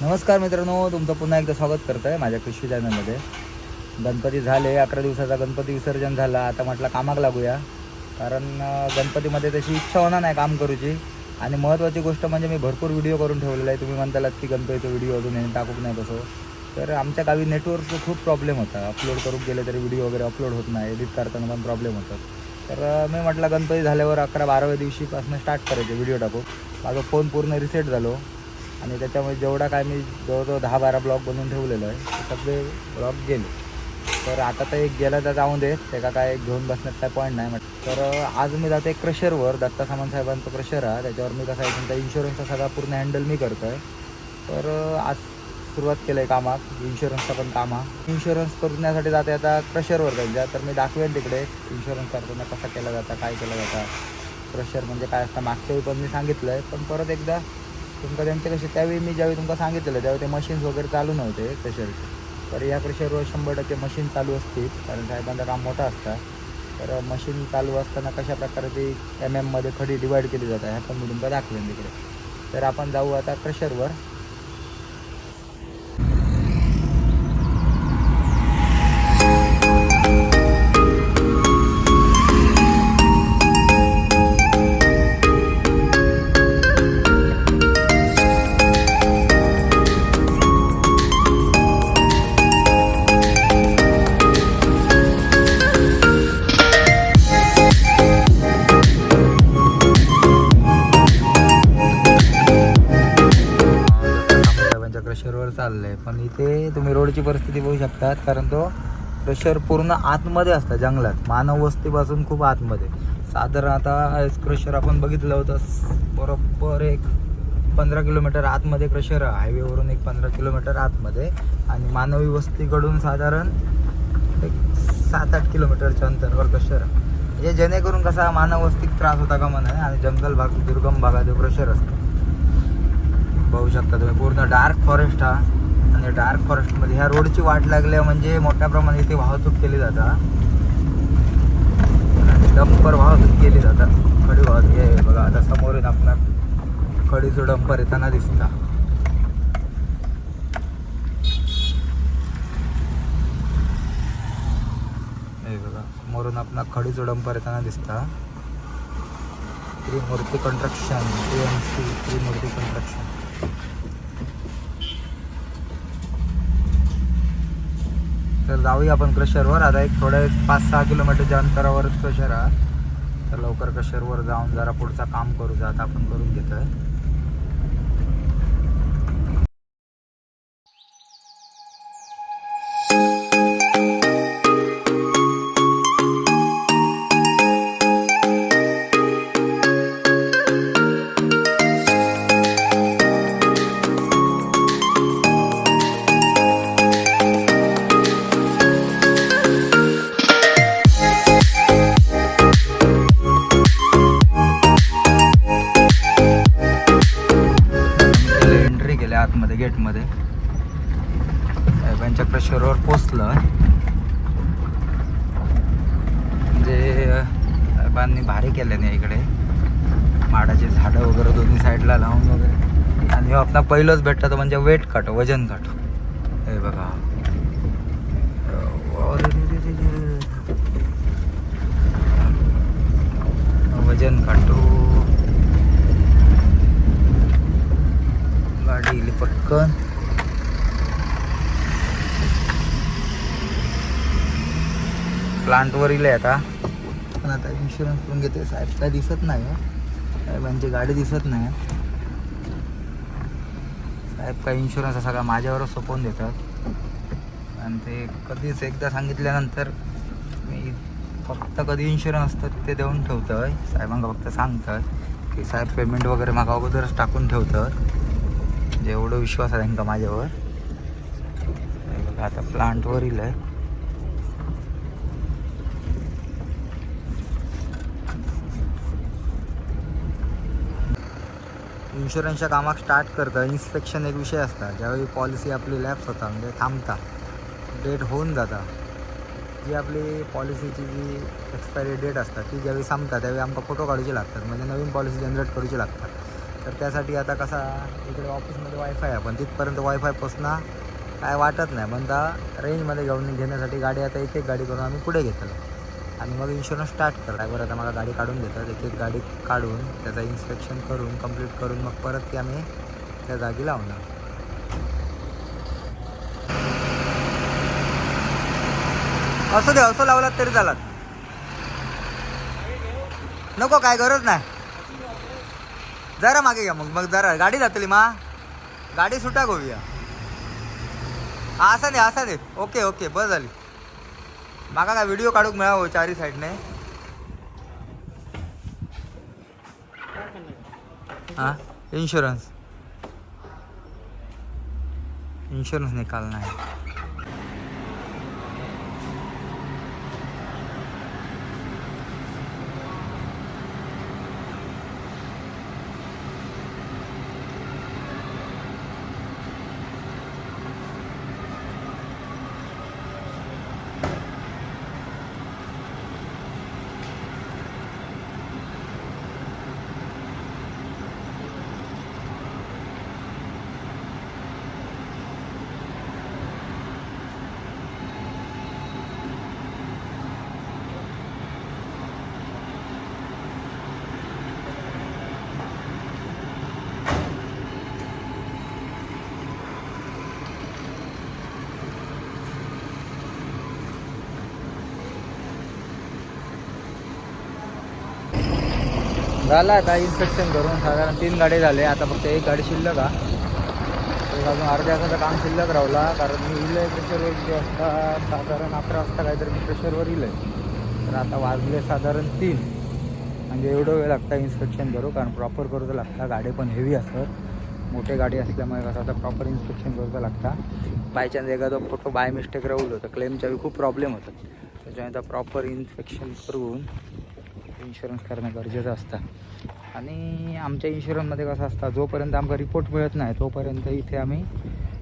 नमस्कार मित्रांनो तुमचं पुन्हा एकदा स्वागत करत आहे माझ्या कृषी चॅनलमध्ये गणपती झाले अकरा दिवसाचा गणपती विसर्जन झाला. आता म्हटलं कामाक लागूया. कारण गणपतीमध्ये तशी इच्छा होणार नाही काम करूची. आणि महत्त्वाची गोष्ट म्हणजे मी भरपूर व्हिडिओ करून ठेवलेला आहे. तुम्ही म्हणतालात की गणपतीचा व्हिडिओ अजून येऊन टाकूक नाही कसं तर आमच्या गावी नेटवर्कचा खूप प्रॉब्लेम होता. अपलोड करून गेले तरी व्हिडिओ वगैरे अपलोड होत नाही. एडिट करताना पण प्रॉब्लेम होतात तर मी म्हटलं गणपती झाल्यावर अकरा बाराव्या दिवशीपासून स्टार्ट करायचे व्हिडिओ टाकू माझा फोन पूर्ण रिसेट झालो. आणि त्याच्यामुळे जेवढा काय मी जवळजवळ दहा बारा ब्लॉग बनवून ठेवलेलो आहे ते सगळे ब्लॉग गेले. तर आता तर एक गेला तर जाऊन दे त्याला काय घेऊन बसण्यात काय पॉईंट नाही म्हटलं. तर आज मी जाते क्रशरवर दत्ता सामंत साहेबांचं क्रशर आहे. त्याच्यावर मी कसं आहे तुमचा इन्शुरन्सचा सगळा पूर्ण हँडल मी करतो आहे तर आज सुरुवात केलं आहे कामात इन्शुरन्सचा पण काम हा इन्शुरन्स करण्यासाठी जाते आता क्रशरवर त्यांच्या. तर मी दाखवेन तिकडे इन्शुरन्स करताना कसा केला जाता काय केला जाता. क्रशर म्हणजे काय असतं मागच्या वेळी पण मी सांगितलं आहे पण परत एकदा तुमका त्यांचे कसे त्यावेळी मी ज्यावेळी तुमका सांगितलेलं त्यावेळी ते मशीन्स वगैरे चालू नव्हते क्रशरचे तर या क्रशरवर शंभर टक्के मशीन चालू असतील कारण साहेबांचं काम मोठं असतं. तर मशीन चालू असताना कशा प्रकारे ती एम एममध्ये खडी डिवाईड केली जातात ह्या पण मी तुमका दाखवेन तिकडे. तर आपण जाऊ आता क्रशरवर शकतात कारण तो क्रशर पूर्ण आतमध्ये असतं जंगलात. मानव वस्तीपासून खूप आतमध्ये. साधारण आता क्रशर आपण बघितलं होतं बरोबर एक पंधरा किलोमीटर आतमध्ये क्रशर आहे हायवेवरून एक पंधरा किलोमीटर आतमध्ये. आणि मानवी वस्तीकडून साधारण एक सात आठ किलोमीटरच्या अंतरावर क्रशर म्हणजे जेणेकरून कसा मानव वस्तीत त्रास होता का म्हणा आणि जंगल भाग दुर्गम भागात क्रशर असतं. बघू शकता तुम्ही पूर्ण डार्क फॉरेस्ट हा. म्हणजे डार्क फॉरेस्टमध्ये ह्या रोडची वाट लागल्या म्हणजे मोठ्या प्रमाणात इथे वाहतूक केली जातात डंपर वाहतूक केली जातात खडी वाहतूक हे बघा आता समोरून आपला खडीचं डंपर येताना दिसता. हे बघा समोरून आपला खडीचं डंपर येताना दिसता. त्रिमूर्ती कंस्ट्रक्शन सी त्रिमूर्ती कंस्ट्रक्शन तर जाऊया आपण क्रशरवर आता एक थोडं पाच सहा किलोमीटरच्या अंतरावरच क्रशर आहे. तर लवकर क्रशरवर जाऊन जरा पुढचा काम करू जात आपण करून घेतोय. पोचलं. म्हणजे साहेबांनी भारी केलं नाही इकडे. माडाचे झाडं वगैरे दोन्ही साईडला लावून वगैरे. आणि हो, आपला पहिलंच भेटतं म्हणजे वेट काटो वजन काटो. हे बघा. वजन काटो. गाडी गेली पटकन. प्लांटवर आहे आता. पण आता इन्शुरन्स करून घेते साहेब. काय दिसत नाही हो. आहे साहेबांची गाडी दिसत नाही. साहेब काय इन्शुरन्स असा का माझ्यावरच सोपवून देतात. आणि ते कधीच एकदा सांगितल्यानंतर मी फक्त कधी इन्शुरन्स असतं ते देऊन ठेवतं साहेबांना फक्त सांगतं की साहेब पेमेंट वगैरे मागा अगोदरच टाकून ठेवतं जेवढं म्हणजे एवढं विश्वास आहे त्यांचा माझ्यावर. आता प्लांटवर येईल आहे. इन्शुरन्सच्या कामाक स्टार्ट करतं इन्स्पेक्शन एक विषय असता ज्यावेळी पॉलिसी आपली लॅप्स होता म्हणजे थांबता डेट होऊन जाता. जी आपली पॉलिसीची जी एक्सपायरी डेट असतात ती ज्यावेळी संपता त्यावेळी आमकां फोटो काढूचे लागतात म्हणजे नवीन पॉलिसी जनरेट करूची लागतात. तर त्यासाठी आता कसा इकडे ऑफिसमध्ये वायफाय आहे पण तिथपर्यंत वायफाय पोचणं काय वाटत नाही. पण आता रेंजमध्ये घेऊन घेण्यासाठी गाडी आता एक एक गाडी करून आम्ही पुढे घेतलं. आणि मग इन्शुरन्स स्टार्ट कर. बरं आता मला गाडी काढून देतात. एक एक गाडी काढून त्याचं इन्स्पेक्शन करून कंप्लीट करून मग परत ती आम्ही त्या जागी लावणार. असं दे असं लावलात तरी चालत. नको काय गरज नाही. जरा मागे घ्या मग. मग जरा गाडी जातली मा. गाडी सुटा गोविया. असा दे असा दे. ओके ओके बस झाली. माका काय व्हिडिओ काढूक मिळावं चारी साईडने हा? इन्शुरन्स इन्शुरन्स निकालना है झाला आता इन्स्पेक्शन करून साधारण तीन गाडी झाले. आता फक्त एक गाडी शिल्लक हा एक अजून अर्ध्या तासाचं काम शिल्लक राहिला. कारण मी इलं आहे प्रेशरवर वाजता साधारण अकरा वाजता काहीतरी मी प्रेशरवर इलं आहे तर आता वाजले साधारण तीन. म्हणजे एवढं वेळ लागता इन्स्पेक्शन करू. कारण प्रॉपर करू तर लागता. गाडी पण हेवी असतात मोठे गाडी असल्यामुळे कसं आता प्रॉपर इन्स्पेक्शन करू लागता. बाय चान्स एखादा फोटो बाय मिस्टेक राहिलो तर क्लेमच्या खूप प्रॉब्लेम होतात. त्याच्यामुळे आता प्रॉपर इन्स्पेक्शन करून इन्शुरन्स करणं गरजेचं असतं. आणि आमच्या इन्शुरन्समध्ये कसं असतं जोपर्यंत आमका रिपोर्ट मिळत नाही तोपर्यंत इथे आम्ही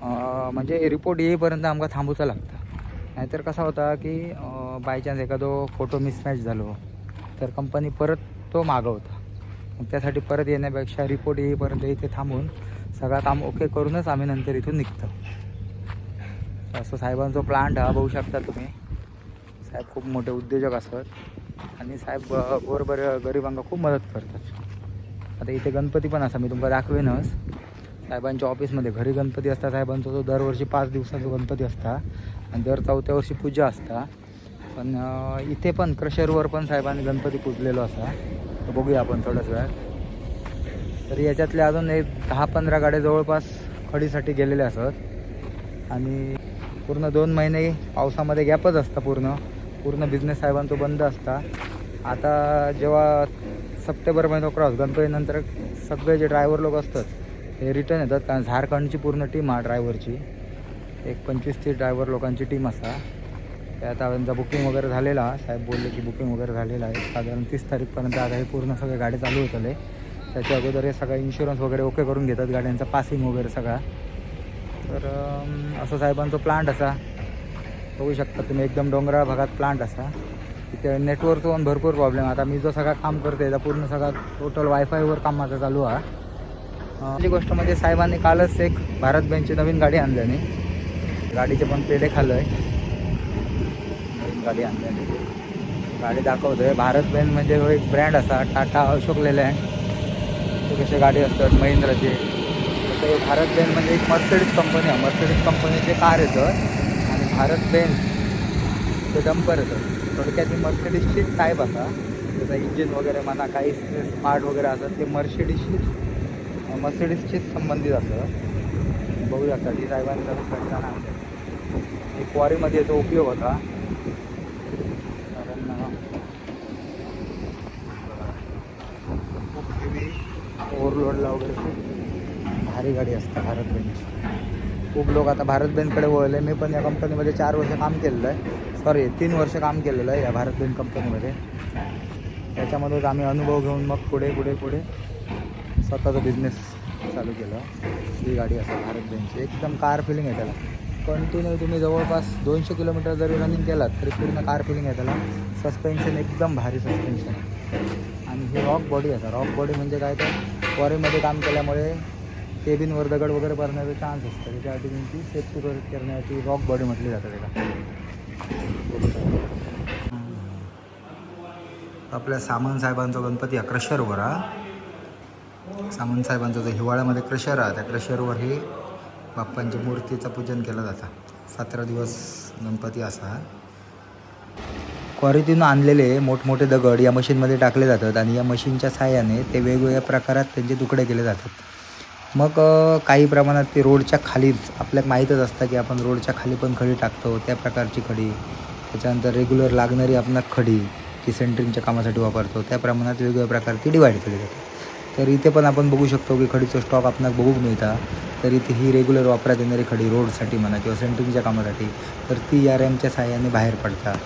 म्हणजे रिपोर्ट येईपर्यंत आमका थांबूचं लागतं. नाहीतर कसा होता की बाय चान्स एखादो फोटो मिसमॅच झालो तर कंपनी परत तो मागवता मग त्यासाठी परत येण्यापेक्षा रिपोर्ट येईपर्यंत इथे थांबून सगळं काम ओके करूनच आम्ही नंतर इथून निघतो. असं साहेबांचा प्लांट हा बघू शकता तुम्ही. साहेब खूप मोठे उद्योजक असत आणि साहेब बरोबर गरिबांना खूप मदत करतात. आता इथे गणपती पण असा मी तुमका दाखवेनच. साहेबांच्या ऑफिसमध्ये घरी गणपती असता साहेबांचा तो दरवर्षी पाच दिवसाचा गणपती असता. आणि दर चौथ्या वर्षी पूजा असता. पण इथे पण क्रशरवर पण साहेबांनी गणपती पूजलेलो असा. तर बघूया आपण थोड्याच वेळात तर याच्यातल्या अजून एक दहा पंधरा गाड्या जवळपास खडीसाठी गेलेल्या असत. आणि पूर्ण दोन महिने पावसामध्ये गॅपच असता पूर्ण. पूर्ण बिझनेस साहेबांचा बंद असता. आता जेव्हा सप्टेंबर महिना क्रॉस गणपतीनंतर सगळे जे ड्रायव्हर लोक असतात ते रिटर्न येतात. कारण झारखंडची पूर्ण टीम हा ड्रायव्हरची एक पंचवीस तीस ड्रायव्हर लोकांची टीम असा. ते आता त्यांचा बुकिंग वगैरे झालेला. साहेब बोलले की बुकिंग वगैरे झालेलं आहे. साधारण तीस तारीखपर्यंत आता हे पूर्ण सगळे गाडी चालू होतले त्याच्या अगोदर हे सगळं इन्शुरन्स वगैरे ओके करून घेतात. गाड्यांचा पासिंग वगैरे सगळा. तर असं साहेबांचा प्लांट असा. बघू शकता तुम्ही. एकदम डोंगराळ भागात प्लांट असा. तिथे नेटवर्क पण भरपूर प्रॉब्लेम आता मी जो सगळा काम करते त्या पूर्ण सगळा टोटल वायफायवर काम माझं चालू आहे. पहिली गोष्ट म्हणजे साहेबांनी कालच एक भारत बँकची नवीन गाडी आणल्याने गाडीचे पण पेढे खाल्लं आहे नवीन गाडी आणल्याने गाडी दाखवतोय. भारत बँक म्हणजे एक ब्रँड असा टाटा अशोक लेलँड ते कसे गाडी असतात महिंद्राचे. तसं भारत बँक म्हणजे एक मर्सिडीज कंपनी आहे. मर्सिडीज कंपनीचे कार येतं आणि भारत बँक ते डंपर येतं. थोडक्यात ही मर्सिडीजची टाईप असा. त्याचा इंजिन वगैरे म्हणा काही पार्ट वगैरे असतात ते मर्सिडीजशी मर्सिडीजशीच संबंधित असतं बघू शकता ती साहेबांचा करताना एक क्वारीमध्ये याचा उपयोग होता. कारण खूप हेवी ओव्हरलोडला वगैरे खूप भारी गाडी असते भारत बेनची खूप लोक आता भारत बँककडे वळले. मी पण या कंपनीमध्ये चार वर्ष काम केलेलं आहे. सॉरी तीन वर्ष काम केलेलं आहे या भारत बेन कंपनीमध्ये त्याच्यामध्येच आम्ही अनुभव घेऊन मग पुढे पुढे पुढे स्वतःचा बिझनेस चालू केला. ही गाडी असेल भारत बँकची. एकदम कार फिलिंग आहे त्याला. कंटिन्यू तुम्ही जवळपास दोनशे किलोमीटर जरी रनिंग केलात तरी पूर्ण कार फिलिंग आहे त्याला. सस्पेन्शन एकदम भारी सस्पेन्शन आणि ही रॉक बॉडी आहे. रॉक बॉडी म्हणजे काय तर क्वारीमध्ये काम केल्यामुळे केबिनवर दगड वगैरे पडण्याचा चान्स असतो. त्याच्यासाठी त्यांची सेफ्टी करण्याची रॉक बॉडी म्हटली जाते त्याला. आपल्या सामंत साहेबांचा गणपती हा क्रशरवर हा. सामंत साहेबांचा जो हिवाळ्यामध्ये क्रशर आहे त्या क्रशरवर हे बाप्पांच्या मूर्तीचं पूजन केलं जातं. सतरा दिवस गणपती असा क्वारीतून आणलेले मोठमोठे दगड या मशीनमध्ये टाकले जातात आणि या मशीनच्या साहाय्याने ते वेगवेगळ्या प्रकारात त्यांचे तुकडे केले जातात. मग काही प्रमाणात ते रोडच्या खालीच आपल्याला माहीतच असतं की आपण रोडच्या खाली पण खडी टाकतो त्या प्रकारची खडी. त्याच्यानंतर रेग्युलर लागणारी आपण खडी की सेंटरिंगच्या कामासाठी वापरतो. त्या प्रमाणात वेगवेगळ्या प्रकारची डिवाईड केली जाते. तर इथे पण आपण बघू शकतो की खडीचं स्टॉक आपणास बघूक मिळता. तर इथे ही रेग्युलर वापरात येणारी खडी रोडसाठी म्हणा किंवा सेंटरिंगच्या कामासाठी तर ती या रॅमच्या साहाय्याने बाहेर पडतात.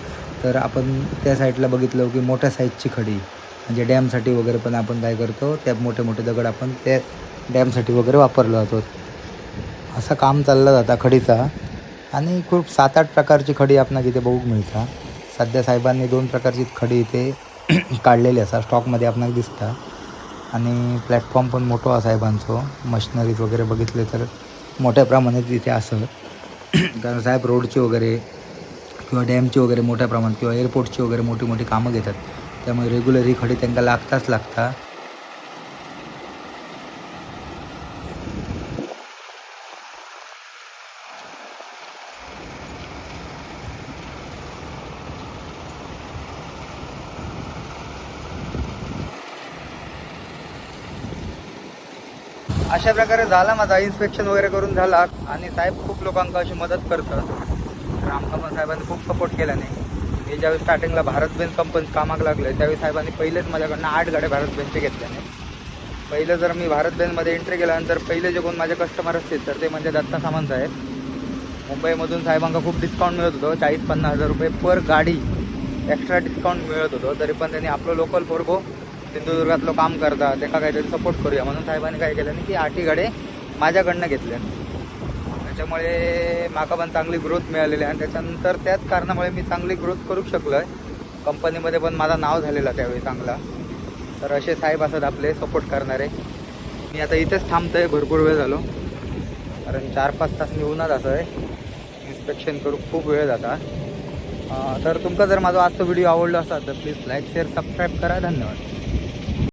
तर आपण त्या साईडला बघितलं की मोठ्या साईजची खडी म्हणजे डॅमसाठी वगैरे पण आपण काय करतो त्या मोठे मोठे दगड आपण त्या डॅमसाठी वगैरे वापरलो जातो. असं काम चाललं जातं खडीचा. आणि खूप सात आठ प्रकारची खडी आपणाक इथे बघूक मिळता. सध्या साहेबांनी दोन प्रकारची खडी इथे काढलेली असा स्टॉकमध्ये आपणाला दिसता. आणि प्लॅटफॉर्म पण मोठो आहे साहेबांचो. मशिनरीज वगैरे बघितले तर मोठ्या प्रमाणात इथे असं. कारण साहेब रोडची वगैरे किंवा डॅमची वगैरे मोठ्या प्रमाणात किंवा एअरपोर्टची वगैरे मोठी मोठी कामं घेतात. त्यामुळे रेग्युलर ही खडी त्यांना लागताच लागता. अशा प्रकारे झाला माझा इन्स्पेक्शन वगैरे करून झाला. आणि साहेब खूप लोकांना अशी मदत करतात. तर आमका पण साहेबांनी खूप सपोर्ट केला नाही. मी ज्यावेळी स्टार्टिंगला भारत बेन कंपनी कामाक लागले त्यावेळी साहेबांनी पहिलेच माझ्याकडनं आठ गाड्या भारत बेनचे घेतल्या नाही. पहिलं जर मी भारत बेनमध्ये एंट्री केल्यानंतर पहिले जे कोण माझे कस्टमर असतील तर ते म्हणजे दत्ता सामंत साहेब. मुंबईमधून साहेबांना खूप डिस्काउंट मिळत होतं चाळीस पन्नास हजार रुपये पर गाडी. एक्स्ट्रा डिस्काउंट मिळत होतं तरी पण त्यांनी आपलं लोकल पोरगो सिंधुदुर्गातलं काम करता त्याका काहीतरी सपोर्ट करूया. म्हणून साहेबांनी काय केलं की आठी गाडे माझ्याकडनं घेतल्या त्याच्यामुळे माका पण चांगली ग्रोथ मिळालेली आहे आणि त्याच्यानंतर त्याच कारणामुळे मी चांगली ग्रोथ करू शकलो आहे कंपनीमध्ये पण माझा नाव झालेला त्यावेळी चांगला. तर असे साहेब असतात आपले सपोर्ट करणारे. मी आता इथेच थांबतो आहे भरपूर वेळ झालो. कारण चार पाच तास मी उन्हात असं आहे इन्स्पेक्शन करू खूप वेळ जाता. तर तुमका जर माझा आजचा व्हिडिओ आवडला असाल तर प्लीज लाईक शेअर सबस्क्राईब करा. धन्यवाद.